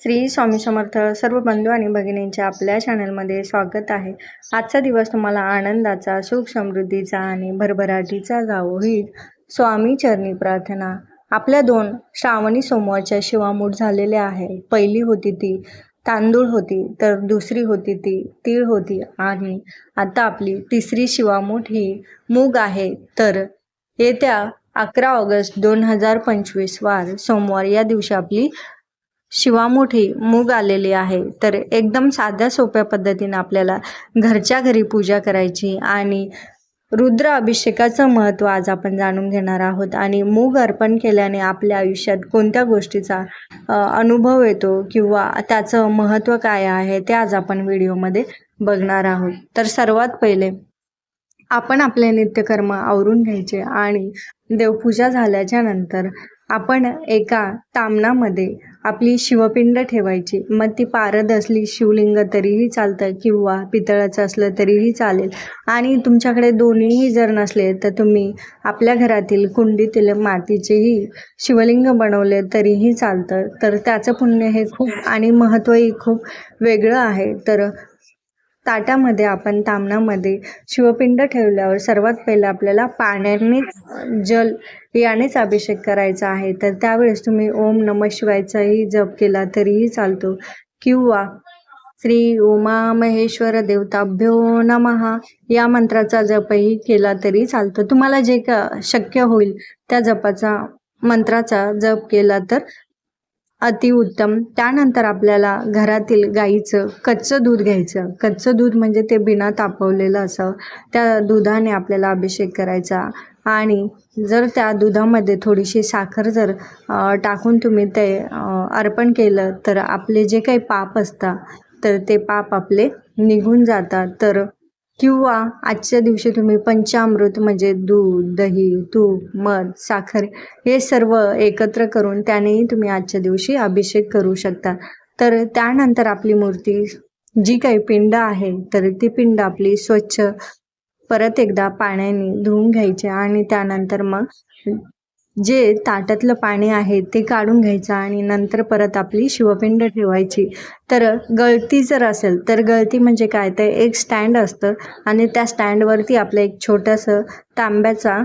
श्री स्वामी समर्थ सर्व बंधू आणि भगिनींच्या आपल्या चॅनलमध्ये स्वागत आहे. आजचा दिवस तुम्हाला आनंदाचा सुख समृद्धीचा आणि भरभराटीचा जावो ही स्वामी चरणी प्रार्थना. आपल्या दोन श्रावणी सोमवारच्या शिवामूठ झालेल्या आहे पहिली होती ती तांदूळ होती तर दुसरी होती ती तीळ होती आणि आता आपली तिसरी शिवामूठ ही मूग आहे. तर येत्या अकरा ऑगस्ट दोन हजार पंचवीस वार सोमवार या दिवशी आपली शिवामोठी मूग आलेली आहे. तर एकदम साध्या सोप्या पद्धतीने आपल्याला घरच्या घरी पूजा करायची आणि रुद्र अभिषेकाचं महत्त्व आज आपण जाणून घेणार आहोत. आणि मूग अर्पण केल्याने आपल्या आयुष्यात कोणत्या गोष्टीचा अनुभव येतो किंवा त्याचं महत्त्व काय आहे ते आज आपण व्हिडिओमध्ये बघणार आहोत. तर सर्वात पहिले आपण आपले नित्यकर्म आवरून घ्यायचे आणि देवपूजा झाल्याच्यानंतर आपण एका तामणामध्ये आपली शिवपिंड ठेवायची. मग ती पारद असली शिवलिंग तरीही चालतं किंवा पितळाचं असलं तरीही चालेल. आणि तुमच्याकडे दोन्हीही जर नसले तर तुम्ही आपल्या घरातील कुंडीतील मातीचेही शिवलिंग बनवले तरीही चालतं. तर त्याचं पुण्य हे खूप आणि महत्त्वही खूप वेगळं आहे. तर ताटामध्ये आपण तामणामध्ये शिवपिंड ठेवल्यावर सर्वात पहिलं आपल्याला पाण्यानेच जल यानेच अभिषेक करायचा आहे. तर त्यावेळेस तुम्ही ओम नम शिवायचाही जप केला तरीही चालतो. किंवा श्री उमा महेश्वर देवताभ्यो नमहा या मंत्राचा जपही केला तरी चालतो. तुम्हाला जे का शक्य होईल त्या जपाचा मंत्राचा जप केला तर अतिउत्तम. त्यानंतर आपल्याला घरातील गाईचं कच्चं दूध घ्यायचं. कच्चं दूध म्हणजे ते बिना तापवलेलं असं. त्या दुधाने आपल्याला अभिषेक करायचा. आणि जर त्या दुधामध्ये थोडीशी साखर जर टाकून तुम्ही ते अर्पण केलं तर आपले जे काही पाप असतात तर ते पाप आपले निघून जातात. तर किंवा आजच्या दिवशी तुम्ही पंचामृत म्हणजे दूध दही तूप मध साखर हे सर्व एकत्र करून त्यानेही तुम्ही आजच्या दिवशी अभिषेक करू शकता. तर त्यानंतर आपली मूर्ती जी काही पिंड आहे तर ती पिंड आपली स्वच्छ परत एकदा पाण्याने धुवून घ्यायची आणि त्यानंतर मग जे ताटातलं पाणी आहे ते काढून घ्यायचं आणि नंतर परत आपली शिवपिंड ठेवायची. तर गळती जर असेल तर गळती म्हणजे काय? तर एक स्टँड असतं आणि त्या स्टँडवरती आपलं एक छोटंसं तांब्याचा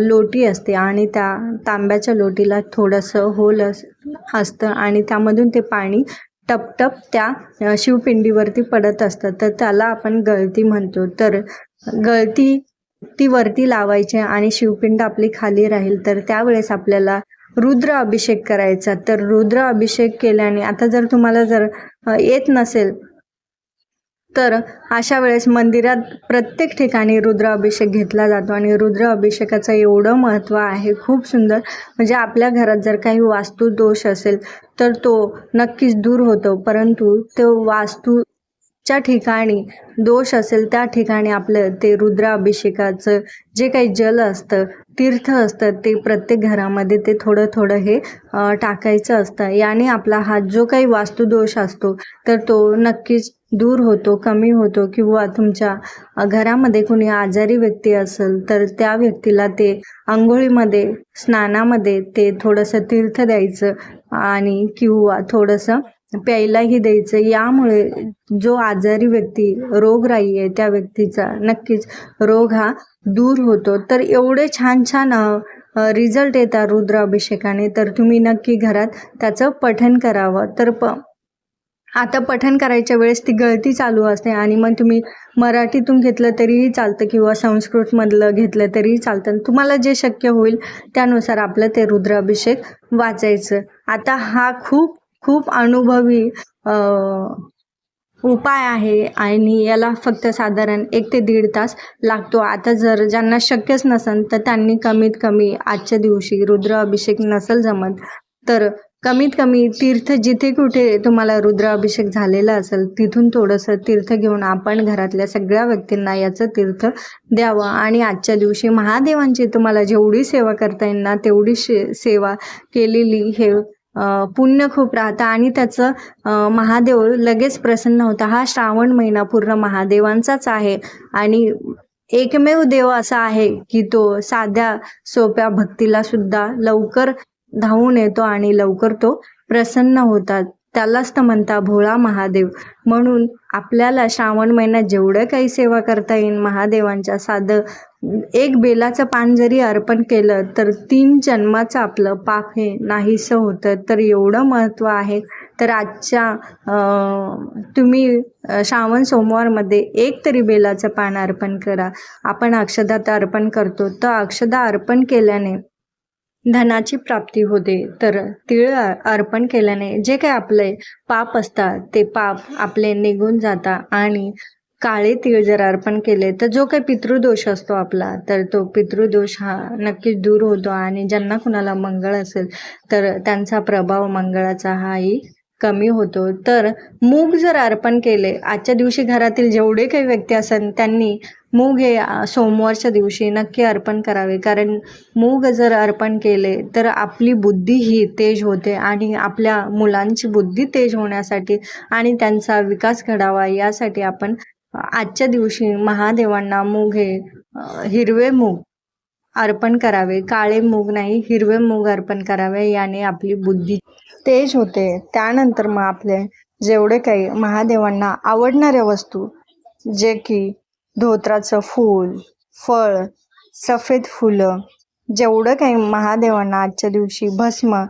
लोटी असते आणि त्या तांब्याच्या लोटीला थोडंसं होल अस असतं आणि त्यामधून ते पाणी टपटप त्या शिवपिंडीवरती पडत असतं. तर त्याला आपण गळती म्हणतो. तर गळती ती वरती लावायची आणि शिवपिंड आपली खाली राहील तर त्यावेळेस आपल्याला रुद्र अभिषेक करायचा. तर रुद्र अभिषेक केल्याने आता जर तुम्हाला जर येत नसेल तर अशा वेळेस मंदिरात प्रत्येक ठिकाणी रुद्र अभिषेक घेतला जातो आणि रुद्र अभिषेकाचं एवढं महत्त्व आहे खूप सुंदर. म्हणजे आपल्या घरात जर काही वास्तू दोष असेल तर तो नक्कीच दूर होतो. परंतु तो वास्तू च्या ठिकाणी दोष असेल त्या ठिकाणी आपलं ते रुद्राभिषेकाचं जे काही जल असतं तीर्थ असतं ते प्रत्येक घरामध्ये ते थोडं थोडं हे टाकायचं असतं. याने आपला हा जो काही वास्तुदोष असतो तर तो नक्कीच दूर होतो कमी होतो किंवा तुमच्या घरामध्ये कोणी आजारी व्यक्ती असेल तर त्या व्यक्तीला ते आंघोळीमध्ये स्नानामध्ये ते थोडंसं तीर्थ द्यायचं आणि किंवा थोडंसं प्यायलाही द्यायचं. यामुळे जो आजारी व्यक्ती रोगराई आहे त्या व्यक्तीचा नक्कीच रोग हा दूर होतो. तर एवढे छान छान रिझल्ट येतात रुद्राभिषेकाने. तर तुम्ही नक्की घरात त्याचं पठण करावं. तर प आता पठण करायच्या वेळेस ती गळती चालू असते आणि मग तुम्ही मराठीतून घेतलं तरीही चालतं किंवा संस्कृतमधलं घेतलं तरीही चालतं. तुम्हाला जे शक्य होईल त्यानुसार आपलं ते रुद्राभिषेक वाचायचं. आता हा खूप खूप अनुभवी उपाय आहे आणि याला फक्त साधारण एक ते दीड तास लागतो. आता जर ज्यांना शक्यच नसेल तर त्यांनी कमीत कमी आजच्या दिवशी रुद्र अभिषेक नसेल जमत तर कमीत कमी तीर्थ जिथे कुठे तुम्हाला रुद्र अभिषेक झालेला असेल तिथून थोडंसं तीर्थ घेऊन आपण घरातल्या सगळ्या व्यक्तींना याचं तीर्थ द्यावं. आणि आजच्या दिवशी महादेवांची तुम्हाला जेवढी सेवा करता येईल ना तेवढी शे सेवा केलेली हे पुण्य खूप राहतं आणि त्याचं महादेव लगेच प्रसन्न होता. हा श्रावण महिना पूर्ण महादेवांचाच आहे. आणि एकमेव देव असा आहे की तो साध्या सोप्या भक्तीला सुद्धा लवकर धावून येतो आणि लवकर तो प्रसन्न होतात त्यालाच तर म्हणता भोळा महादेव. म्हणून आपल्याला श्रावण महिन्यात जेवढं काही सेवा करता येईल महादेवांच्या साधं एक बेलाचं पान जरी अर्पण केलं तर तीन जन्माचं आपलं पाप हे नाहीसं होतं. तर एवढं महत्त्व आहे. तर आजच्या तुम्ही श्रावण सोमवारमध्ये एक तरी बेलाचं पान अर्पण करा. आपण अक्षदात अर्पण करतो. तर अक्षदा अर्पण केल्याने धनाची प्राप्ती होते. तर तिळ अर्पण केल्याने जे काही आपले पाप असतात ते पाप आपले निघून जातात आणि काळे तिळ जर अर्पण केले तर जो काही पितृदोष असतो आपला तर तो पितृदोष हा नक्कीच दूर होतो. आणि ज्यांना कुणाला मंगळ असेल तर त्यांचा प्रभाव मंगळाचा हाही कमी होतो. तर मूग जर अर्पण केले आजच्या दिवशी घरातील जेवढे काही व्यक्ती असेल त्यांनी मूग हे सोमवारच्या दिवशी नक्की अर्पण करावे. कारण मूग जर अर्पण केले तर आपली बुद्धी ही तेज होते आणि आपल्या मुलांची बुद्धी तेज होण्यासाठी आणि त्यांचा विकास घडावा यासाठी आपण आजच्या दिवशी महादेवांना मूग हे हिरवे मूग अर्पण करावे. काळे मूग नाही हिरवे मूग अर्पण करावे याने आपली बुद्धी तेज होते. त्यानंतर मग आपले जेवढे काही महादेवांना आवडणाऱ्या वस्तू जे की धोत्राचं फूल फळ सफेद फुलं जेवढं काही महादेवांना आजच्या दिवशी भस्म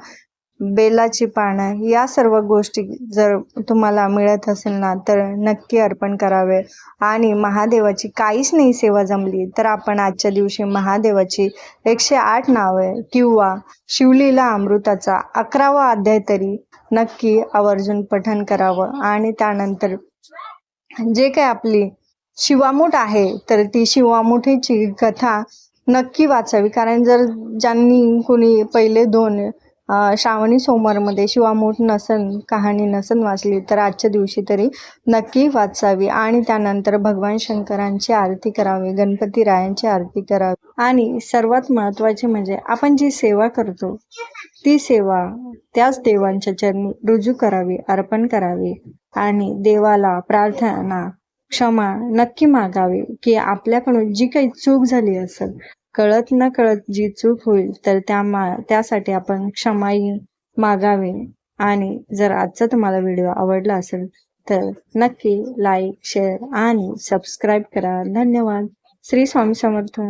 बेलाची पानं या सर्व गोष्टी जर तुम्हाला मिळत असेल ना तर नक्की अर्पण करावे. आणि महादेवाची काहीच नाही सेवा जमली तर आपण आजच्या दिवशी महादेवाची एकशे आठ नावे किंवा शिवलीला अमृताचा अकरावा अध्याय तरी नक्की आवर्जून पठन करावं. आणि त्यानंतर जे काय आपली शिवामूठ आहे तर ती शिवामुठीची कथा नक्की वाचावी. कारण जर ज्यांनी कोणी पहिले दोन श्रावणी सोमवारमध्ये शिवामूठ नसन कहाणी नसन वाचली तर आजच्या दिवशी तरी नक्की वाचावी आणि त्यानंतर भगवान शंकरांची आरती करावी गणपती रायांची आरती करावी. आणि सर्वात महत्त्वाचे म्हणजे आपण जी सेवा करतो ती सेवा त्याच देवांच्या चरणी रुजू करावी अर्पण करावी आणि देवाला प्रार्थना क्षमा नक्की मागावी की आपल्याकडून जी काही चूक झाली असेल कळत न कळत जी चूक होईल तर त्या मा त्यासाठी आपण क्षमाही मागावे. आणि जर आजचा तुम्हाला व्हिडिओ आवडला असेल तर नक्की लाईक शेअर आणि सबस्क्राईब करा. धन्यवाद. श्री स्वामी समर्थ.